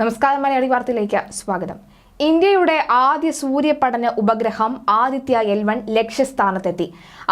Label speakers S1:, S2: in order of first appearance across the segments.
S1: നമസ്കാരം മലയാളി വാർത്തയിലേക്ക് സ്വാഗതം. ഇന്ത്യയുടെ ആദ്യ സൂര്യപഠന ഉപഗ്രഹം ആദിത്യ എൽ വൺ ലക്ഷ്യസ്ഥാനത്തെത്തി.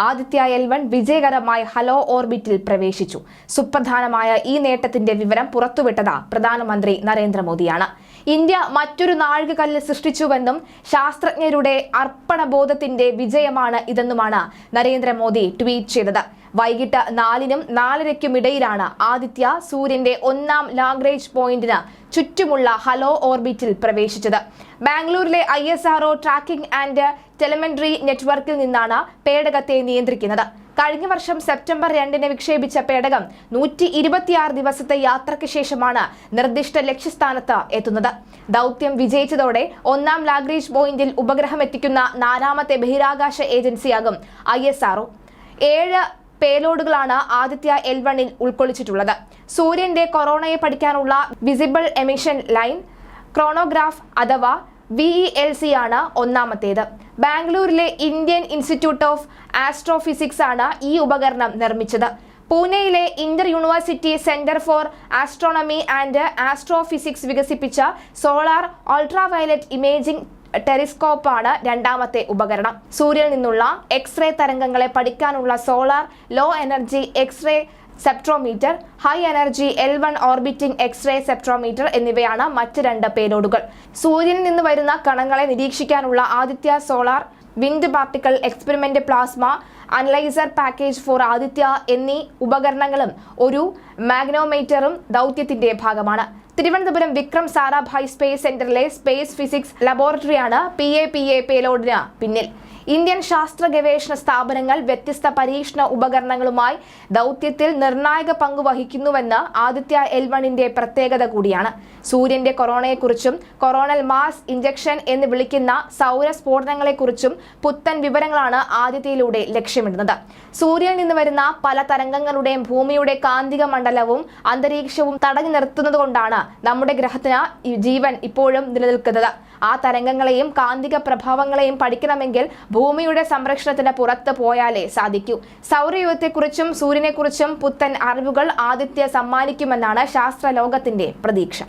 S1: ആദിത്യ എൽ വൺ വിജയകരമായി ഹലോ ഓർബിറ്റിൽ പ്രവേശിച്ചു. സുപ്രധാനമായ ഈ നേട്ടത്തിന്റെ വിവരം പുറത്തുവിട്ടത് പ്രധാനമന്ത്രി നരേന്ദ്രമോദിയാണ്. ഇന്ത്യ മറ്റൊരു നാഴികകല്ല് സൃഷ്ടിച്ചുവെന്നും ശാസ്ത്രജ്ഞരുടെ അർപ്പണബോധത്തിന്റെ വിജയമാണ് ഇതെന്നുമാണ് നരേന്ദ്രമോദി ട്വീറ്റ് ചെയ്തത്. വൈകിട്ട് നാലിനും നാലരയ്ക്കും ഇടയിലാണ് ആദിത്യ സൂര്യന്റെ ഒന്നാം ലാഗ്രേജ് പോയിന്റിന് ചുറ്റുമുള്ള ഹലോ ഓർബിറ്റിൽ പ്രവേശിച്ചത്. ബാംഗ്ലൂരിലെ I S RO tracking and telemetry നെറ്റ്വർക്കിൽ നിന്നാണ് പേടകത്തെ നിയന്ത്രിക്കുന്നത്. കഴിഞ്ഞ വർഷം സെപ്റ്റംബർ രണ്ടിന് വിക്ഷേപിച്ച പേടകം നൂറ്റി ഇരുപത്തിയാറ് ദിവസത്തെ യാത്രയ്ക്ക് ശേഷമാണ് നിർദ്ദിഷ്ട ലക്ഷ്യസ്ഥാനത്ത് എത്തുന്നത്. ദൗത്യം വിജയിച്ചതോടെ ഒന്നാം ലാഗ്രേജ് പോയിന്റിൽ ഉപഗ്രഹം എത്തിക്കുന്ന നാലാമത്തെ ബഹിരാകാശ ഏജൻസിയാകും ഐ എസ് ആർഒ ഏഴ് പേലോഡുകളാണ് ആദിത്യ എൽ വണ്ണിൽ ഉൾക്കൊള്ളിച്ചിട്ടുള്ളത്. സൂര്യന്റെ കൊറോണയെ പഠിക്കാനുള്ള വിസിബിൾ എമിഷൻ ലൈൻ ക്രോണോഗ്രാഫ് അഥവാ വിഇ എൽ സി ആണ് ഒന്നാമത്തേത്. ബാംഗ്ലൂരിലെ ഇന്ത്യൻ ഇൻസ്റ്റിറ്റ്യൂട്ട് ഓഫ് ആസ്ട്രോഫിസിക്സ് ആണ് ഈ ഉപകരണം നിർമ്മിച്ചത്. പൂനെയിലെ inter university centre for astronomy and astrophysics വികസിപ്പിച്ച സോളാർ അൾട്രാവയലറ്റ് ഇമേജിംഗ് ടെലിസ്കോപ്പാണ് രണ്ടാമത്തെ ഉപകരണം. സൂര്യനിൽ നിന്നുള്ള എക്സ്റേ തരംഗങ്ങളെ പഠിക്കാനുള്ള solar low energy x ray spectrometer high energy L one orbiting x ray spectrometer എന്നിവയാണ് മറ്റ് രണ്ട് പേലോഡുകൾ സൂര്യനിൽ നിന്ന് വരുന്ന കണങ്ങളെ നിരീക്ഷിക്കാനുള്ള Aditya solar wind particle experiment plasma analyser package for Aditya എന്നീ ഉപകരണങ്ങളും ഒരു മാഗ്നോമീറ്ററും ദൗത്യത്തിന്റെ ഭാഗമാണ്. തിരുവനന്തപുരം വിക്രം സാരാഭായ് സ്പേസ് സെന്ററിലെ സ്പേസ് ഫിസിക്സ് ലബോറട്ടറിയാണ് പി എ പി എ പേലോഡിന് പിന്നിൽ. ഇന്ത്യൻ ശാസ്ത്ര ഗവേഷണ സ്ഥാപനങ്ങൾ വ്യത്യസ്ത പരീക്ഷണ ഉപകരണങ്ങളുമായി ദൗത്യത്തിൽ നിർണായക പങ്ക് വഹിക്കുന്നുവെന്ന് ആദിത്യ എൽ വണിന്റെ പ്രത്യേകത കൂടിയാണ്. സൂര്യന്റെ കൊറോണയെക്കുറിച്ചും കൊറോണൽ മാസ് ഇഞ്ചക്ഷൻ എന്ന് വിളിക്കുന്ന സൗര സ്ഫോടനങ്ങളെക്കുറിച്ചും പുത്തൻ വിവരങ്ങളാണ് ആദിത്യയിലൂടെ ലക്ഷ്യമിടുന്നത്. സൂര്യനിൽ നിന്ന് വരുന്ന പല തരംഗങ്ങളുടെയും ഭൂമിയുടെ കാന്തിക മണ്ഡലവും അന്തരീക്ഷവും തടഞ്ഞു നിർത്തുന്നതുകൊണ്ടാണ് നമ്മുടെ ഗ്രഹത്തിന് ജീവൻ ഇപ്പോഴും നിലനിൽക്കുന്നത്. ആ തരംഗങ്ങളെയും കാന്തിക പ്രഭാവങ്ങളെയും പഠിക്കണമെങ്കിൽ ഭൂമിയുടെ സംരക്ഷണത്തിന് പുറത്ത് പോയാലേ സാധിക്കൂ. സൗരയുഗത്തെക്കുറിച്ചും സൂര്യനെക്കുറിച്ചും പുത്തൻ അറിവുകൾ ആദിത്യ സമ്മാനിക്കുമെന്നാണ് ശാസ്ത്ര ലോകത്തിന്റെ പ്രതീക്ഷ.